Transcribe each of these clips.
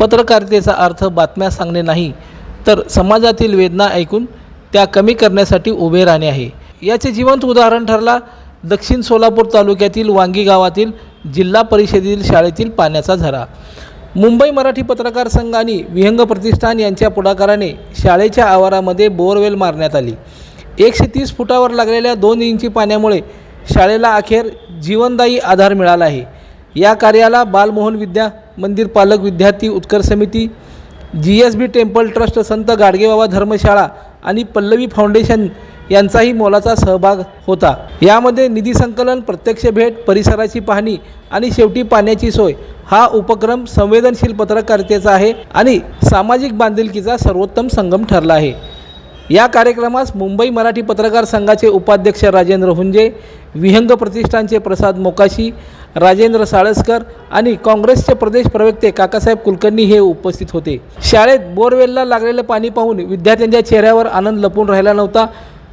पत्रकारितेचा अर्थ बातम्या सांगणे नाही तर समाजातील वेदना ऐकून त्या कमी करण्यासाठी उभे राहणे आहे. याचे जिवंत उदाहरण ठरला दक्षिण सोलापूर तालुक्यातील वांगी गावातील जिल्हा परिषदेतील शाळेतील पाण्याचा झरा. मुंबई मराठी पत्रकार संघ आणि विहंग प्रतिष्ठान यांच्या पुढाकाराने शाळेच्या आवारामध्ये बोरवेल मारण्यात आली. एकशे तीस फुटावर लागलेल्या दोन इंची पाण्यामुळे शाळेला अखेर जीवनदायी आधार मिळाला आहे. या कार्याला बालमोहन विद्या मंदिर पालक विद्यार्थी उत्कर्ष समिती G S B temple trust Sant Gadgebaba धर्मशाळा आणि पल्लवी फाउंडेशन यांचाही मोलाचा सहभाग होता. यामध्ये निधी संकलन प्रत्यक्ष भेट परिसराची पाहणी आणि शेवटी पाण्याची सोय हा उपक्रम संवेदनशील पत्रकारितेचा आहे आणि सामाजिक बांधिलकीचा सर्वोत्तम संगम ठरला आहे. या कार्यक्रमास मुंबई मराठी पत्रकार संघाचे उपाध्यक्ष राजेंद्र हुंजे विहंग प्रतिष्ठानचे प्रसाद मोकाशी राजेंद्र साळसकर आणि काँग्रेसचे प्रदेश प्रवक्ते काकासाहेब कुलकर्णी हे उपस्थित होते. शाळेत बोरवेलला लागलेलं पाणी पाहून विद्यार्थ्यांच्या चेहऱ्यावर आनंद लपून राहिला नव्हता.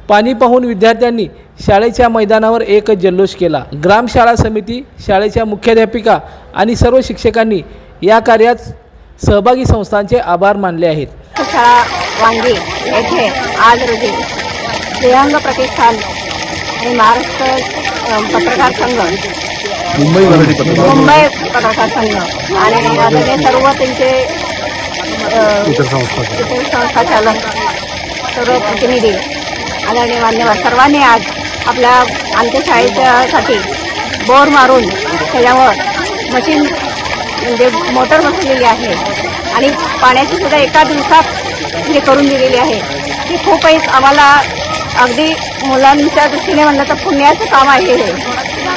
पाणी पाहून विद्यार्थ्यांनी शाळेच्या मैदानावर एक जल्लोष केला. ग्रामशाळा समिती शाळेच्या मुख्याध्यापिका आणि सर्व शिक्षकांनी या कार्यात सहभागी संस्थांचे आभार मानले आहेत. शाळा वांगी येथे आज रोजी श्रेयांग प्रतिष्ठान आणि महाराष्ट्र पत्रकार संघ मुंबई मराठी पत्रकार मुंबई पत्रकार संघ आणि आदरणीय सर्व त्यांचे इतर संस्था. इतर संस्था चालक सर्व प्रतिनिधी आदरणीय मान्यवर सर्वांनी आज आपल्या आमच्या शाळेच्यासाठी बोर मारून त्याच्यावर मशीन म्हणजे मोटर बसवलेली आहे. आणि पाण्याची सुद्धा एका दिवसात हे करून दिलेली आहे. ती खूपही आम्हाला अगदी मुलांच्या दृष्टीने म्हणलं तर पुण्याचं काम आहे हे.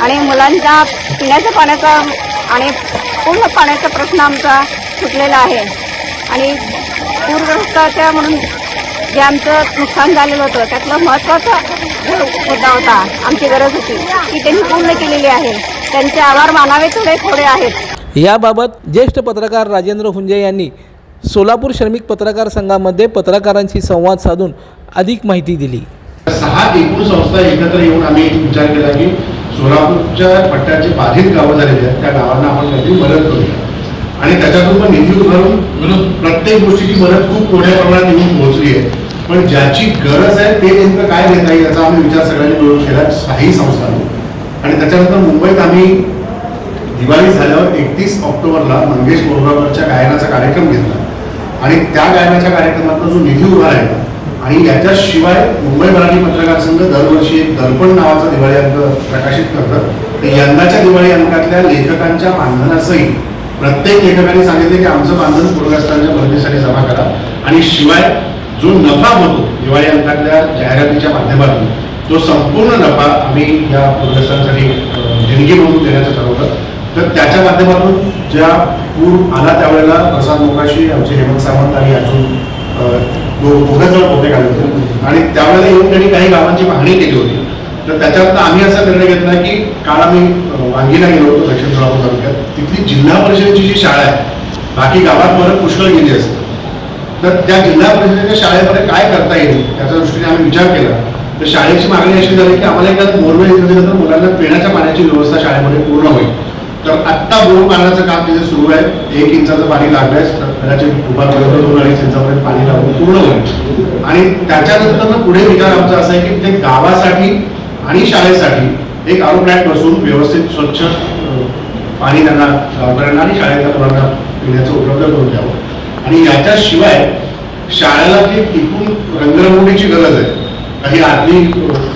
आणि मुलांच्या पिण्याच्या पाण्याचा आणि पूर्ण पाण्याचा प्रश्न आमचा सुटलेला आहे. आणि पूरग्रस्ताच्या म्हणून जे आमचं नुकसान झालेलं होतं त्यातलं महत्त्वाचा मुद्दा होता आमची गरज होती. ती त्यांनी पूर्ण केलेली आहे. त्यांचे आभार मानावे थोडे थोडे आहेत. याबाबत ज्येष्ठ पत्रकार राजेंद्र हुंजे यांनी सोलापूर श्रमिक पत्रकार संघामध्ये पत्रकारांशी संवाद साधून अधिक माहिती दिली. एकूण संस्था एकत्र येऊन आम्ही विचार केला की सोलापूरच्या पट्ट्याचे बाधित गावं झालेली आहेत त्या गावांना आपण काहीतरी मदत करूया. आणि त्याच्यातून पण निधी उभारून प्रत्येक गोष्टीची मदत खूप मोठ्या प्रमाणात येऊन पोहोचली आहे. पण ज्याची गरज आहे ते नेमकं काय देता येईल याचा आम्ही विचार सगळ्यांनी मिळून केला काही संस्थांनी. आणि त्याच्यानंतर मुंबईत आम्ही दिवाळी झाल्यावर एकतीस ऑक्टोबरला मंगेश बोरगावकरच्या गायनाचा कार्यक्रम घेतला. आणि त्या गायनाच्या कार्यक्रमातून जो निधी उभा राहिला आणि याच्याशिवाय मुंबई मराठी पत्रकार संघ दरवर्षी एक दर्पण नावाचा दिवाळी अंक प्रकाशित करतं. तर यंदाच्या दिवाळी अंकातल्या लेखकांच्या मानधनासहित प्रत्येक लेखकाने सांगितले की आमचं मानधन पूरग्रस्तांच्या मदतीसाठी जमा करा. आणि शिवाय जो नफा होतो दिवाळी अंकातल्या जाहिरातीच्या माध्यमातून तो संपूर्ण नफा आम्ही या पूरग्रस्तांसाठी देणगी म्हणून देण्याचं ठरवलं. तर त्याच्या माध्यमातून ज्या पूर आला त्यावेळेला प्रसाद मोकाशी आमचे हेमंत सावंत आणि अजून दोघं जण होते काही आणि त्यावेळेला येऊन त्यांनी काही गावांची पाहणी केली होती. तर त्याच्यात आम्ही असा निर्णय घेतला की काल आम्ही वांगीला गेलो होतो दक्षिण सोलापूर तालुक्यात. तिथली जिल्हा परिषदेची जी शाळा आहे बाकी गावात बरं पुष्कळ गेली असते. तर त्या जिल्हा परिषदेच्या शाळेमध्ये काय करता येईल त्याच्या दृष्टीने आम्ही विचार केला. तर शाळेची मागणी अशी झाली की आम्हाला एकदा बोरवेल दिलं तर मुलांना पिण्याच्या पाण्याची व्यवस्था शाळेमध्ये पूर्ण होईल. तर आत्ता बोर मारण्याचं काम तिथे सुरू आहे. एक इंचाचं पाणी लागलंय. कदाचित उभारपर्यंत दोन अडीच इंचापर्यंत पाणी लावून पूर्ण होईल. आणि त्याच्यानंतर पुढे विचार आमचा असा आहे की ते गावासाठी आणि शाळेसाठी एक आरो फ्लॅट बसून व्यवस्थित स्वच्छ पाणी त्यांना गावकऱ्यांना आणि शाळेतल्या मुलांना पिण्याचं उपलब्ध करून द्यावं. आणि याच्याशिवाय शाळेला जी टिकून रंगरंगोटीची गरज आहे काही आतली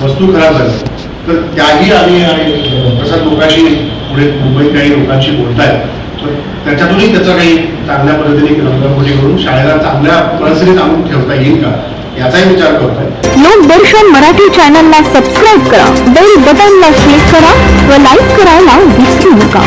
वस्तू खराब झाली तर त्याही आम्ही आणि प्रसाद लोकांशी पुढे मुंबईत काही लोकांशी बोलतायत. त्याच्यातूनही त्याचा काही चांगल्या पद्धतीने रंगरंगोटी करून शाळेला चांगल्या परिस्थितीत आणून ठेवता येईल का? याचाही विचार करतोय. लोकदर्शन मराठी चॅनलला सबस्क्राईब करा. बेल बटनला क्लिक करा व लाईक करायला विसरू नका.